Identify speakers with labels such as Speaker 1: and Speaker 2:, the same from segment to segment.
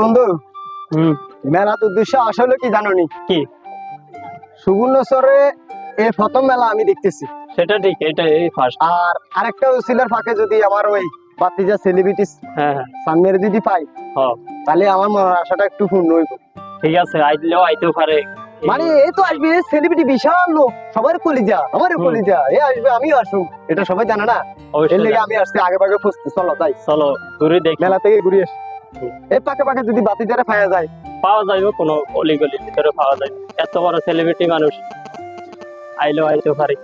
Speaker 1: বন্ধু?
Speaker 2: হুম।
Speaker 1: মেলার উদ্দেশ্য আসলে কি
Speaker 2: কি?
Speaker 1: সুবর্ণচরে এই প্রথম মেলা আমি দেখতেছি।
Speaker 2: সেটা ঠিক এটা এই ফার্স্ট
Speaker 1: আর আরেকটা উসিলার ফাঁকে যদি আমার ওই বাতিজা সেলিব্রিটিস
Speaker 2: হ্যাঁ হ্যাঁ।
Speaker 1: সামনের যদি পাই
Speaker 2: হ
Speaker 1: তাহলে আমার মনের আশাটা একটু পূর্ণ হইব।
Speaker 2: ঠিক আছে আইলেও আইতেও পারে।
Speaker 1: মানে এই তো আসবে সেলিব্রিটি বিশাল লোক সবার কলিজা আমার
Speaker 2: হুম।
Speaker 1: কলিজা এ আসবে আমিও আসুক এটা সবাই জানে না? এর
Speaker 2: অবশ্যই
Speaker 1: লেগে আমি আসছি আগে ভাগে চলো তাই।
Speaker 2: চলো ঘুরে দেখি।
Speaker 1: মেলা থেকে ঘুরে আসি। এই পাকে পাকে যদি বাতিজারে পাওয়া যায়?
Speaker 2: পাওয়া যায় কোনো অলি গলির ভিতরে পাওয়া যায় এত বড় সেলিব্রিটি মানুষ। আইলো আইতে পারে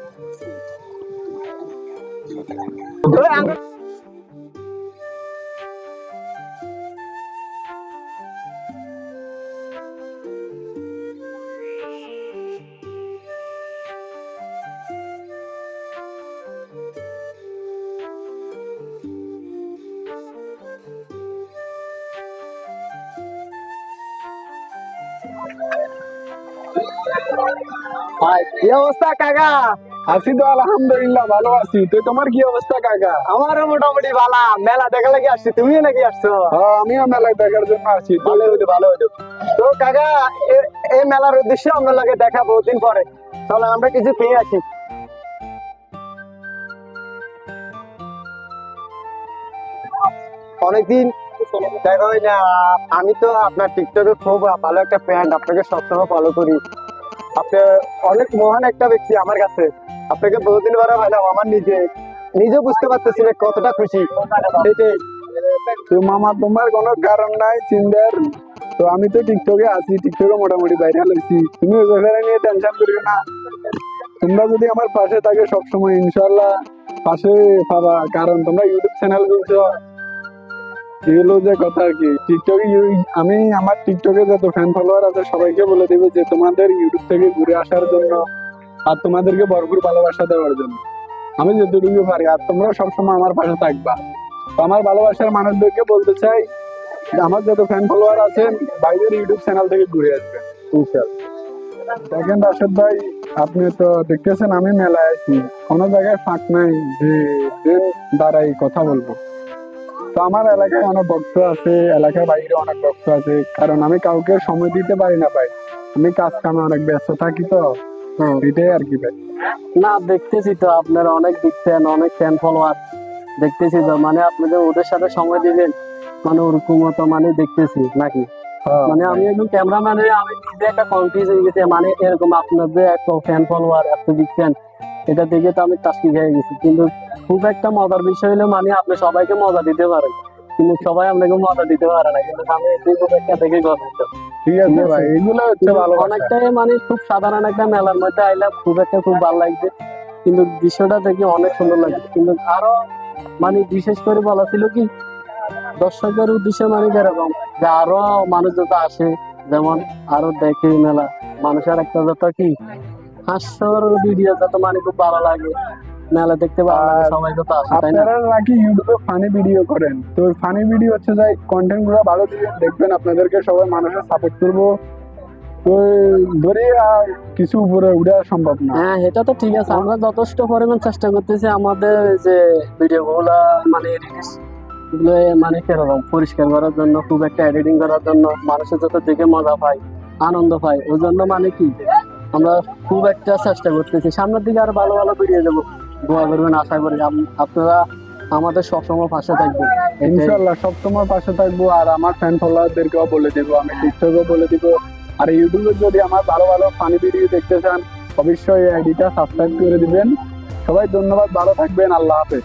Speaker 1: কি অবস্থা কাকা?
Speaker 3: আছি তো আলহামদুলিল্লাহ ভালো আছি। তো তোমার কি অবস্থা কাকা?
Speaker 1: আমারও মোটামুটি ভালা। মেলা দেখা লাগি আসছি। তুমিও নাকি আসছো?
Speaker 3: হ্যাঁ আমিও মেলায় দেখার জন্য তো
Speaker 1: ভালো হইল ভালো হইল। তো কাকা এই মেলার উদ্দেশ্যে আমরা লাগে দেখা বহুদিন পরে। চলো আমরা কিছু পেয়ে আসি। অনেকদিন দেখা আমি তো আপনার টিকটকে খুব ভালো একটা ফ্যান আপনাকে সবসময় ফলো করি। আপনি অনেক মহান একটা ব্যক্তি আমার কাছে। আপনাকে বহুদিন পরে ভালো, আমার নিজে। নিজে বুঝতে পারতেছি কতটা খুশি।
Speaker 3: মামা, তোমার কোনো কারণ নাই, চিন্তার। তো আমি তো টিকটকে আছি টিকটকে মোটামুটি ভাইরাল হয়েছি। তুমি ওই ব্যাপারে নিয়ে টেনশন করিও না। তোমরা যদি আমার পাশে থাকে সবসময় ইনশাল্লাহ পাশে পাবা। কারণ তোমরা ইউটিউব চ্যানেল খুলছো। যে কথা আর কি। আমি আমার টিকটকে যত ফ্যান ফলোয়ার আছে, সবাইকে বলে দেবো যে তোমাদের ইউটিউব থেকে ঘুরে আসার জন্য আর তোমাদেরকে ভরপুর ভালোবাসা দেওয়ার জন্য। আমি যতটুকু পারি, আর তোমরা সবসময় আমার পাশে থাকবা। আমার ভালোবাসার মানুষদেরকে বলতে চাই, আমার যত ফ্যান ফলোয়ার আছেন বাইরের ইউটিউব চ্যানেল থেকে ঘুরে আসবেন দেখেন রাশেদ ভাই, আপনি তো দেখতেছেন আমি মেলায় আছি। কোনো জায়গায় ফাঁক নাই যে দ্বারাই কথা বলব। তো আমার এলাকায় অনেক ভক্ত আছে এলাকার বাইরে অনেক ভক্ত আছে। কারণ আমি কাউকে সময় দিতে পারি না ভাই। আমি কাজ কামে অনেক ব্যস্ত থাকি তো। এটাই আর কি ভাই।
Speaker 2: না দেখতেছি তো আপনারা অনেক দেখছেন অনেক ফ্যান ফলোয়ার দেখতেছি তো। মানে আপনাদের ওদের সাথে সময় দিবেন মানে ওরকম মানে দেখতেছি নাকি? মানে আমি একদম ক্যামেরাম্যানে আমি নিজে একটা কনফিউজ হয়ে গেছি মানে এরকম আপনাদের এত ফ্যান ফলোয়ার এত বিগ ফ্যান এটা দেখে তো আমি টাস্কি খেয়ে গেছি। কিন্তু খুব একটা মজার বিষয় হলো মানে আপনি সবাইকে মজা দিতে পারেন। কিন্তু সবাই আপনাকে মজা দিতে পারে না। কিন্তু আমি এটাই খুব একটা দেখে গর্বিত।
Speaker 3: ঠিক আছে ভাই এগুলো হচ্ছে ভালো
Speaker 2: অনেকটাই মানে খুব সাধারণ একটা মেলার মধ্যে আইলাম। খুব একটা খুব ভালো লাগছে। কিন্তু দৃশ্যটা দেখে অনেক সুন্দর লাগছে। কিন্তু আরও মানে বিশেষ করে বলা ছিল কি দর্শকের উদ্দেশ্যে মানে যেরকম যে আরও মানুষ যত আসে যেমন আরও দেখে মেলা। মানুষের একটা যত কি হাস্যর যত মানে খুব ভালো লাগে। দেখতে সবাই যত আসে তাই না?
Speaker 3: আপনারা নাকি ইউটিউবে ফানি ভিডিও করেন। তো ফানি ভিডিও হচ্ছে যাই কন্টেন্টগুলো ভালো দিবেন দেখবেন আপনাদেরকে সবাই মানুষের সাপোর্ট করব। ধরে কিছু উপরে উঠে সম্ভব না।
Speaker 2: হ্যাঁ এটা তো ঠিক আছে। আমরা যথেষ্ট পরিমাণ চেষ্টা করতেছি আমাদের যে ভিডিও গুলা মানে রিলিজ মানে কীরকম পরিষ্কার করার জন্য খুব একটা এডিটিং করার জন্য মানুষের যত দেখে মজা পায় আনন্দ পায় ওই জন্য মানে কি? আমরা খুব একটা চেষ্টা করতেছি। সামনের দিকে আরও ভালো ভালো ভিডিও দেবো দোয়া করবেন, আশা করি আপনারা আমাদের সবসময় পাশে এটাই।
Speaker 3: ইনশাল্লাহ সবসময় পাশে থাকব আর আমার ফ্যান ফলোয়ারদেরকেও বলে দেবো, আমি টিকটকেও বলে দিব। আর ইউটিউবে যদি আমার ভালো ভালো ফানি ভিডিও দেখতে চান, অবশ্যই আইডিটা সাবস্ক্রাইব করে দিবেন। সবাই ধন্যবাদ, ভালো থাকবেন, আল্লাহ হাফেজ।